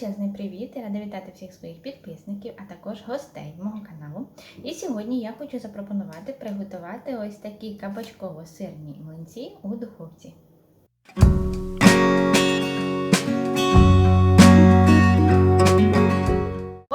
Величезний привіт і рада вітати всіх своїх підписників, а також гостей мого каналу. І сьогодні я хочу запропонувати приготувати ось такі кабачково-сирні млинці у духовці.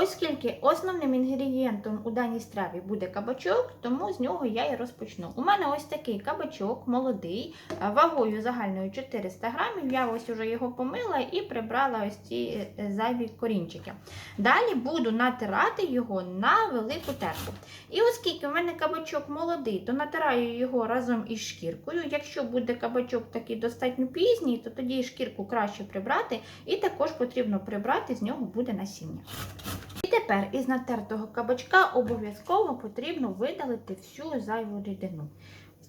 Оскільки основним інгредієнтом у даній страві буде кабачок, тому з нього я і розпочну. У мене ось такий кабачок молодий, е, вагою загальною 400 грамів. Я ось уже його помила і прибрала ось ці е, зайві корінчики. Далі буду натирати його на велику терку. І оскільки в мене кабачок молодий, то натираю його разом із шкіркою. Якщо буде кабачок такий достатньо пізній, то тоді шкірку краще прибрати, і також потрібно прибрати, з нього буде насіння. Тепер із натертого кабачка обов'язково потрібно видалити всю зайву рідину.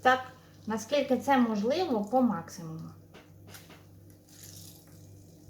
Так, наскільки це можливо, по максимуму.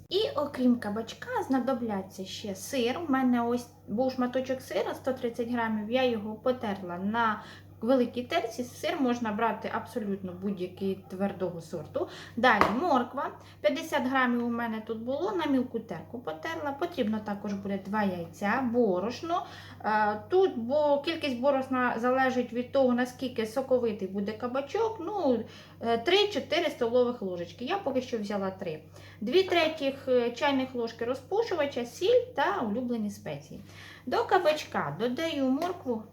І окрім кабачка, знадобляться ще сир. У мене ось був шматочок сира 130 грамів, я його потерла на великій терці. Сир можна брати абсолютно будь-який твердого сорту. Далі морква. 50 грамів у мене тут було, на мілку терку потерла. Потрібно також буде 2 яйця, борошно. Е, Тут бо кількість борошна залежить від того, наскільки соковитий буде кабачок. Ну, е, 3-4 столових ложечки. Я поки що взяла 3. 2 третіх е, чайних ложки розпушувача, сіль та улюблені спеції. До кабачка додаю моркву,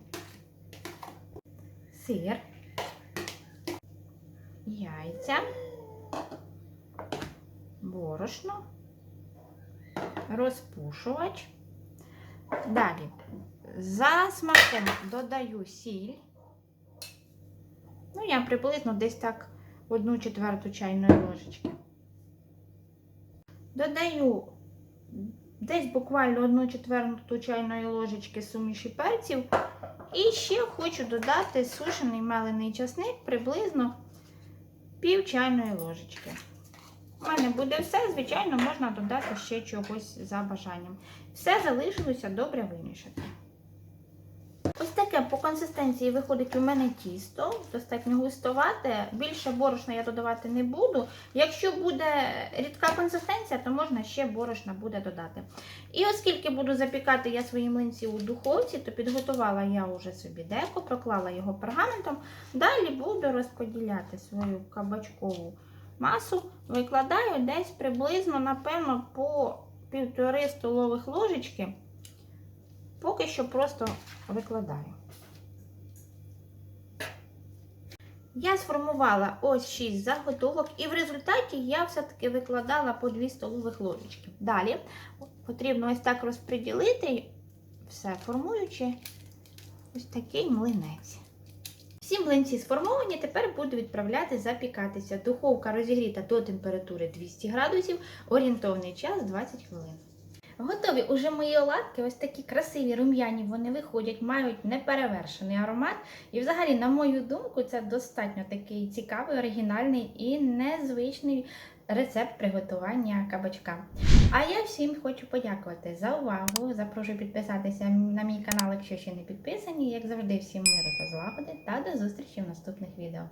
сир, яйця, борошно, розпушувач. Далі за смаком додаю сіль. Ну, я приблизно десь так одну четверту чайної ложечки. Додаю десь буквально одну четверту чайної ложечки суміші перців. І ще хочу додати сушений мелений часник приблизно пів чайної ложечки. У мене буде все, звичайно, можна додати ще чогось за бажанням. Все залишилося добре вимішати. Ось таке по консистенції виходить у мене тісто, достатньо густовате. Більше борошна я додавати не буду. Якщо буде рідка консистенція, то можна ще борошна буде додати. І оскільки буду запікати я свої млинці у духовці, то підготувала я вже собі деко, проклала його пергаментом. Далі буду розподіляти свою кабачкову масу, викладаю десь приблизно, напевно, по півтори столових ложечки. Поки що просто викладаю. Я сформувала ось 6 заготовок, і в результаті я все-таки викладала по 2 столових ложечки. Далі потрібно ось так розподілити, все формуючи ось такий млинець. Всі млинці сформовані, тепер буду відправляти запікатися. Духовка розігріта до температури 200 градусів, орієнтовний час 20 хвилин. Готові уже мої оладки, ось такі красиві рум'яні вони виходять, мають неперевершений аромат. І, взагалі, на мою думку, це достатньо такий цікавий, оригінальний і незвичний рецепт приготування кабачка. А я всім хочу подякувати за увагу. Запрошую підписатися на мій канал, якщо ще не підписані. Як завжди, всім миру та злагоди та до зустрічі в наступних відео.